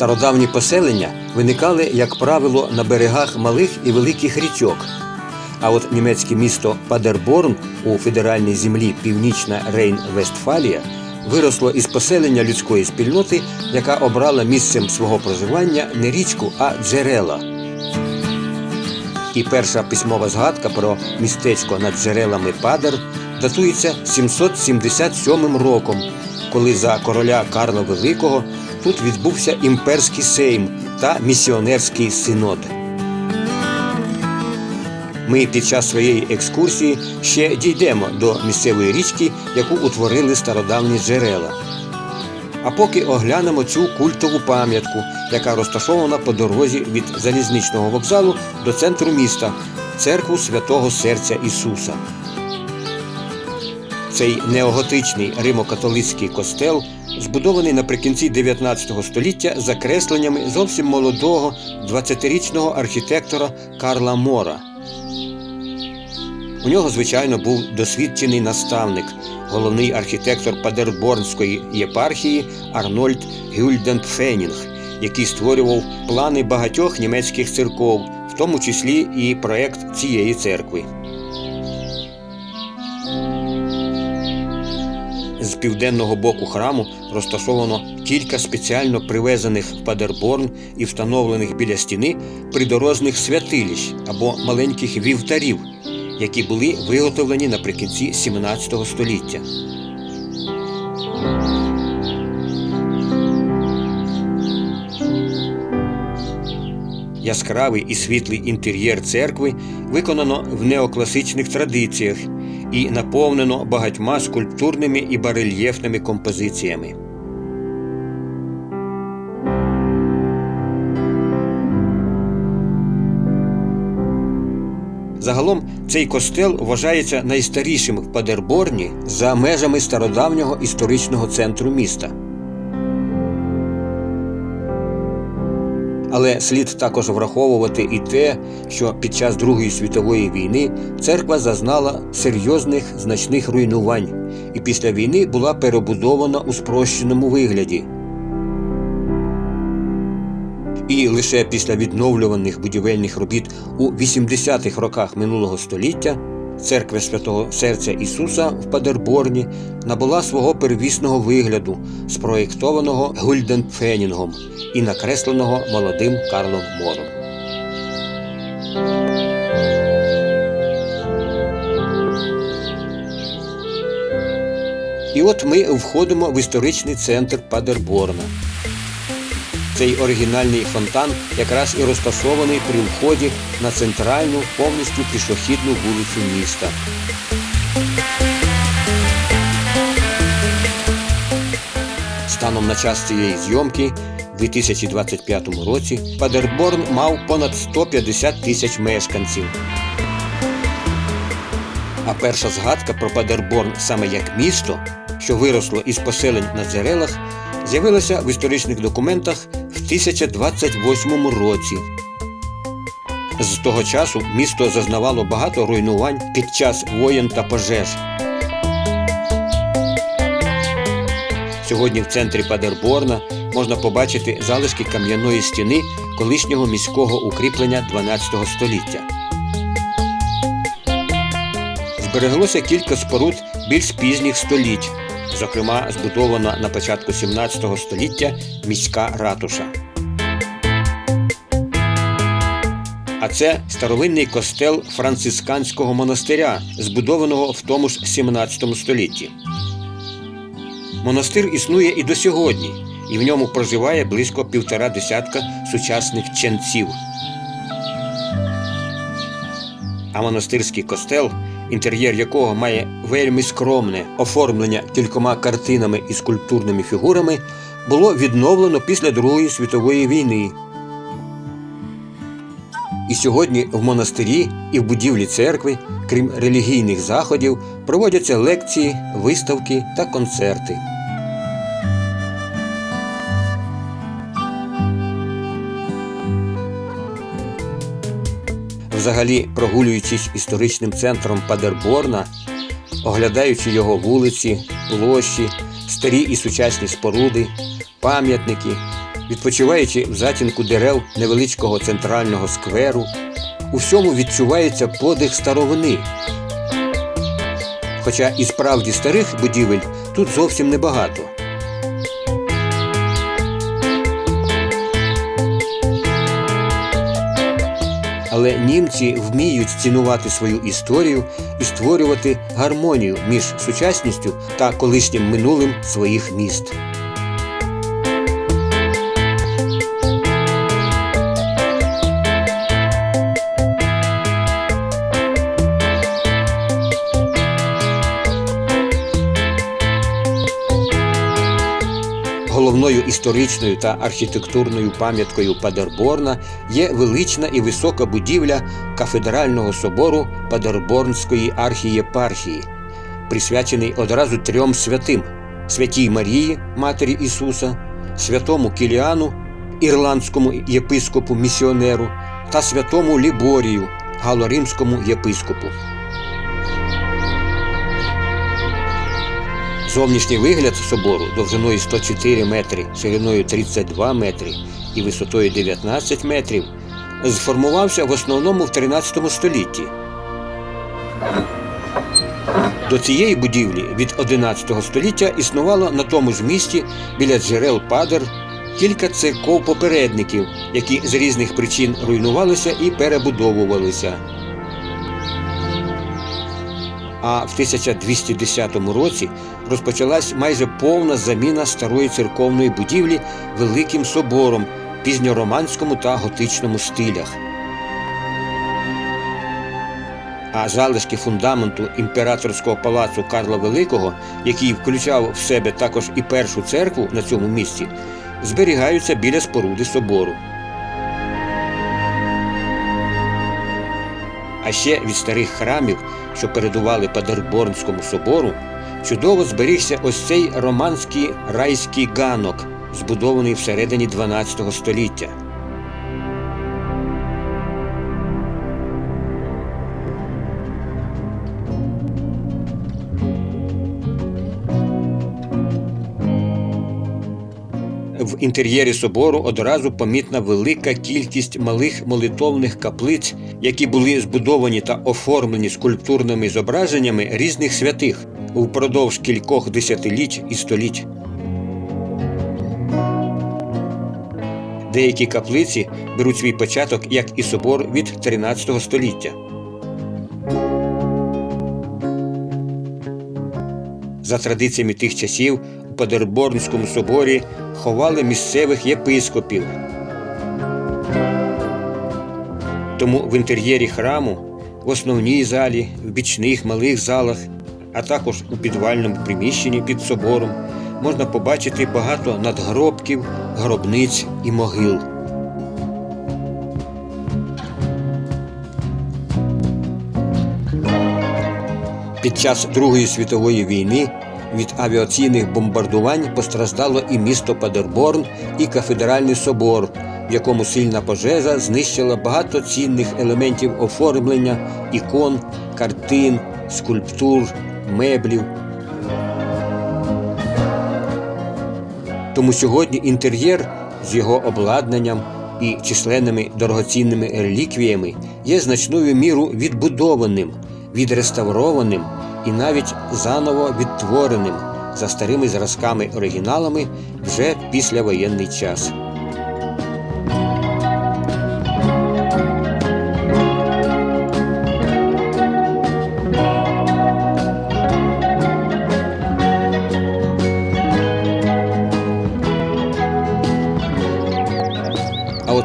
Стародавні поселення виникали, як правило, на берегах малих і великих річок. А от німецьке місто Падерборн у федеральній землі Північна Рейн-Вестфалія виросло із поселення людської спільноти, яка обрала місцем свого проживання не річку, а джерела. І перша письмова згадка про містечко над джерелами Падер датується 777 роком, коли за короля Карла Великого тут відбувся імперський сейм та місіонерський синод. Ми під час своєї екскурсії ще дійдемо до місцевої річки, яку утворили стародавні джерела. А поки оглянемо цю культову пам'ятку, яка розташована по дорозі від залізничного вокзалу до центру міста церкву святого серця Ісуса. Цей неоготичний римокатолицький костел збудований наприкінці 19 століття за кресленнями зовсім молодого 20-річного архітектора Карла Мора. У нього, звичайно, був досвідчений наставник, головний архітектор Падерборнської єпархії Арнольд Гюльденпфенінг, який створював плани багатьох німецьких церков, в тому числі і проект цієї церкви. Південного боку храму розташовано кілька спеціально привезених в Падерборн і встановлених біля стіни придорожних святилищ або маленьких вівтарів, які були виготовлені наприкінці 17 століття. Яскравий і світлий інтер'єр церкви виконано в неокласичних традиціях і наповнено багатьма скульптурними і барельєфними композиціями. Загалом цей костел вважається найстарішим в Падерборні за межами стародавнього історичного центру міста. Але слід також враховувати і те, що під час Другої світової війни церква зазнала серйозних значних руйнувань і після війни була перебудована у спрощеному вигляді. І лише після відновлюваних будівельних робіт у 80-х роках минулого століття церква Святого Серця Ісуса в Падерборні набула свого первісного вигляду, спроєктованого Гульденпфенінгом і накресленого молодим Карлом Мором. І от ми входимо в історичний центр Падерборна. Цей оригінальний фонтан якраз і розташований при вході на центральну повністю пішохідну вулицю міста. Станом на час цієї зйомки у 2025 році Падерборн мав понад 150 тисяч мешканців. А перша згадка про Падерборн саме як місто, що виросло із поселень на джерелах, з'явилася в історичних документах в 1028 році. З того часу місто зазнавало багато руйнувань під час воєн та пожеж. Сьогодні в центрі Падерборна можна побачити залишки кам'яної стіни колишнього міського укріплення 12 століття. Збереглося кілька споруд більш пізніх століть, зокрема збудована на початку 17 століття міська ратуша. А це старовинний костел францисканського монастиря, збудованого в тому ж 17 столітті. Монастир існує і до сьогодні, і в ньому проживає близько півтора десятка сучасних ченців. А монастирський костел, інтер'єр якого має вельми скромне оформлення кількома картинами і скульптурними фігурами, було відновлено після Другої світової війни. І сьогодні в монастирі і в будівлі церкви, крім релігійних заходів, проводяться лекції, виставки та концерти. Взагалі, прогулюючись історичним центром Падерборна, оглядаючи його вулиці, площі, старі і сучасні споруди, пам'ятники, відпочиваючи в затінку дерев невеличкого центрального скверу, у всьому відчувається подих старовини. Хоча і справді старих будівель тут зовсім небагато. Але німці вміють цінувати свою історію і створювати гармонію між сучасністю та колишнім минулим своїх міст. Головною історичною та архітектурною пам'яткою Падерборна є велична і висока будівля кафедрального собору Падерборнської архієпархії, присвячений одразу трьом святим: святій Марії, Матері Ісуса, святому Кіліану, ірландському єпископу місіонеру та святому Ліборію, галоримському єпископу. Зовнішній вигляд собору довжиною 104 метри, шириною 32 метри і висотою 19 метрів сформувався в основному в 13 столітті. До цієї будівлі від 11 століття існувало на тому ж місці біля джерел Падер кілька церков попередників, які з різних причин руйнувалися і перебудовувалися. А в 1210 році розпочалась майже повна заміна старої церковної будівлі Великим собором в пізньороманському та готичному стилях. А залишки фундаменту імператорського палацу Карла Великого, який включав в себе також і першу церкву на цьому місці, зберігаються біля споруди собору. А ще від старих храмів, що передували Падерборнському собору, чудово зберігся ось цей романський райський ганок, збудований всередині 12 століття. Інтер'єрі собору одразу помітна велика кількість малих молитовних каплиць, які були збудовані та оформлені скульптурними зображеннями різних святих упродовж кількох десятиліть і століть. Деякі каплиці беруть свій початок, як і собор від 13 століття. За традиціями тих часів Падерборнському соборі ховали місцевих єпископів. Тому в інтер'єрі храму, в основній залі, в бічних малих залах, а також у підвальному приміщенні під собором можна побачити багато надгробків, гробниць і могил. Під час Другої світової війни від авіаційних бомбардувань постраждало і місто Падерборн, і кафедральний собор, в якому сильна пожежа знищила багато цінних елементів оформлення, ікон, картин, скульптур, меблів. Тому сьогодні інтер'єр з його обладнанням і численними дорогоцінними реліквіями є значною міру відбудованим, відреставрованим і навіть заново відтвореним за старими зразками оригіналами вже післявоєнний час.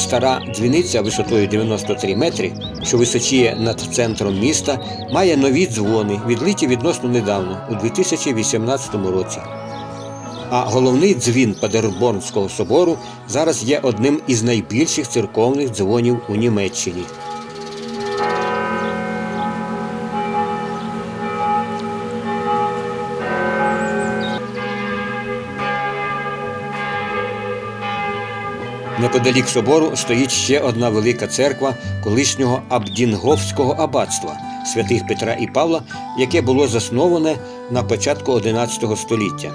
Стара дзвіниця висотою 93 метри, що височіє над центром міста, має нові дзвони, відлиті відносно недавно, у 2018 році. А головний дзвін Падерборнського собору зараз є одним із найбільших церковних дзвонів у Німеччині. Неподалік собору стоїть ще одна велика церква колишнього Абдінговського аббатства святих Петра і Павла, яке було засноване на початку XI століття.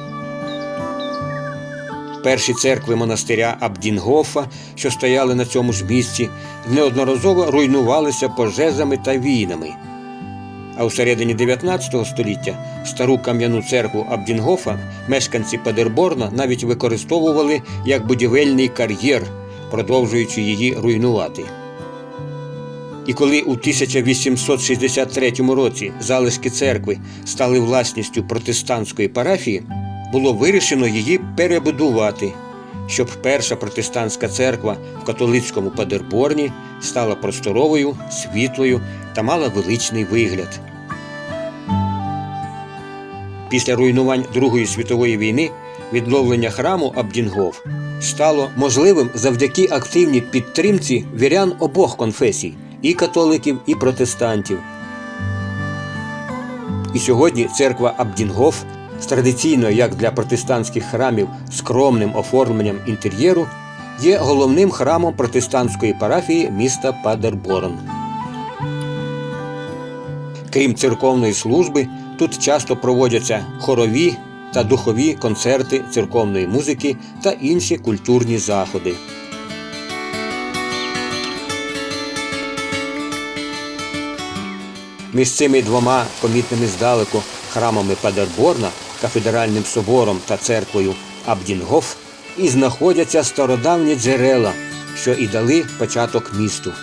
Перші церкви монастиря Абдінгофа, що стояли на цьому ж місці, неодноразово руйнувалися пожежами та війнами. А у середині 19 століття стару кам'яну церкву Абдінгофа мешканці Падерборна навіть використовували як будівельний кар'єр, продовжуючи її руйнувати. І коли у 1863 році залишки церкви стали власністю протестантської парафії, було вирішено її перебудувати, щоб перша протестантська церква в католицькому Падерборні стала просторовою, світлою та мала величний вигляд. Після руйнувань Другої світової війни відновлення храму Абдінгов стало можливим завдяки активній підтримці вірян обох конфесій і католиків, і протестантів. І сьогодні церква Абдінгов традиційно, як для протестантських храмів, скромним оформленням інтер'єру, є головним храмом протестантської парафії міста Падерборн. Крім церковної служби, тут часто проводяться хорові та духові концерти церковної музики та інші культурні заходи. Між цими двома помітними здалеку храмами Падерборна, кафедральним собором та церквою Абдінгоф і знаходяться стародавні джерела, що і дали початок місту.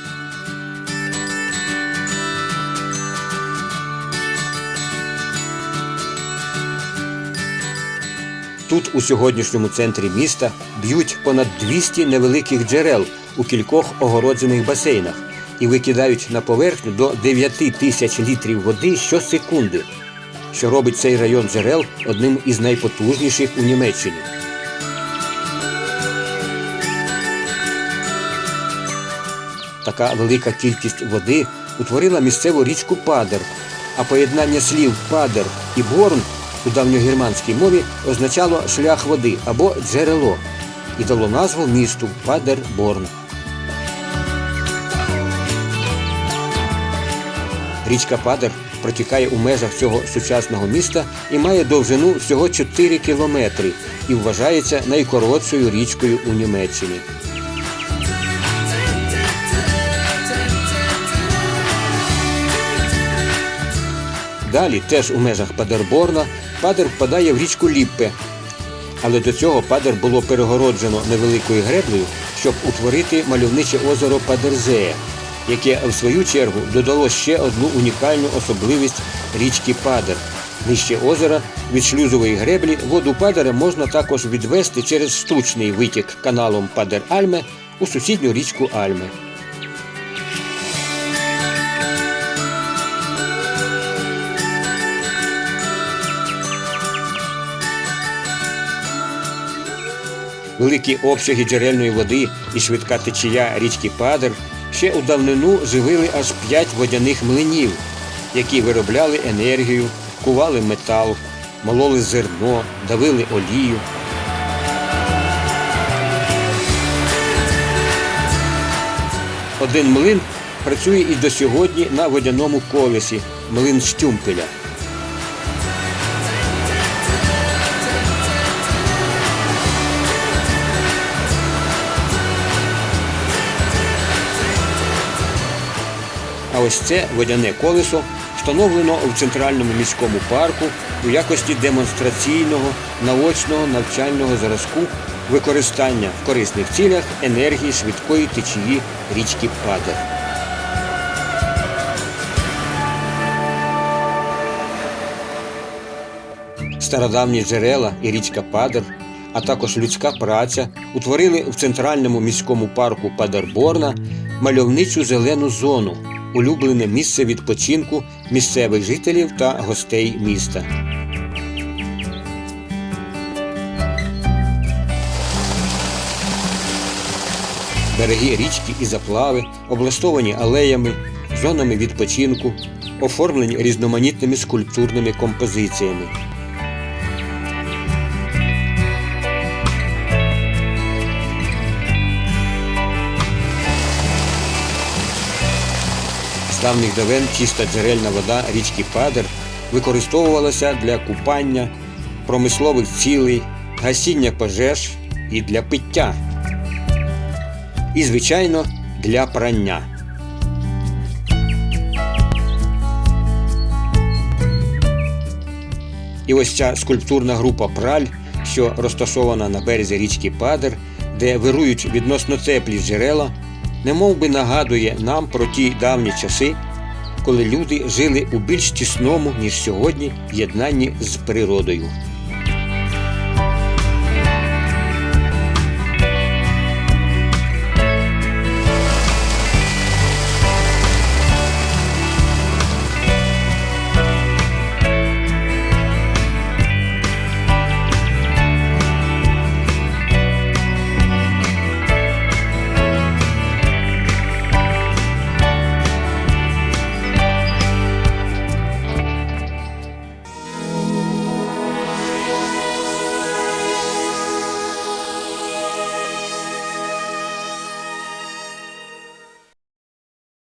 Тут, у сьогоднішньому центрі міста, б'ють понад 200 невеликих джерел у кількох огороджених басейнах і викидають на поверхню до 9 тисяч літрів води щосекунди, що робить цей район джерел одним із найпотужніших у Німеччині. Така велика кількість води утворила місцеву річку Падер, а поєднання слів Падер і Борн у давньогерманській мові означало шлях води або джерело і дало назву місту Падерборн. Річка Падер протікає у межах цього сучасного міста і має довжину всього 4 кілометри і вважається найкоротшою річкою у Німеччині. Далі, теж у межах Падерборна, Падер впадає в річку Ліппе. Але до цього Падер було перегороджено невеликою греблею, щоб утворити мальовниче озеро Падерзея, яке в свою чергу додало ще одну унікальну особливість річки Падер. Нижче озера від шлюзової греблі воду Падера можна також відвести через штучний витік каналом Падер-Альме у сусідню річку Альме. Великі обсяги джерельної води і швидка течія річки Падер ще у давнину живили аж п'ять водяних млинів, які виробляли енергію, кували метал, мололи зерно, давили олію. Один млин працює і до сьогодні на водяному колесі млин Штюмпеля. Ось це водяне колесо встановлено в центральному міському парку у якості демонстраційного наочного навчального зразку використання в корисних цілях енергії швидкої течії річки Падер. Стародавні джерела і річка Падер, а також людська праця утворили в центральному міському парку Падерборна мальовничу зелену зону, улюблене місце відпочинку місцевих жителів та гостей міста. Береги річки і заплави облаштовані алеями, зонами відпочинку, оформлені різноманітними скульптурними композиціями. Давніх давен чиста джерельна вода річки Падер використовувалася для купання, промислових цілей, гасіння пожеж, і для пиття. І, звичайно, для прання. І ось ця скульптурна група праль, що розташована на березі річки Падер, де вирують відносно теплі джерела, немов би нагадує нам про ті давні часи, коли люди жили у більш тісному, ніж сьогодні, єднанні з природою.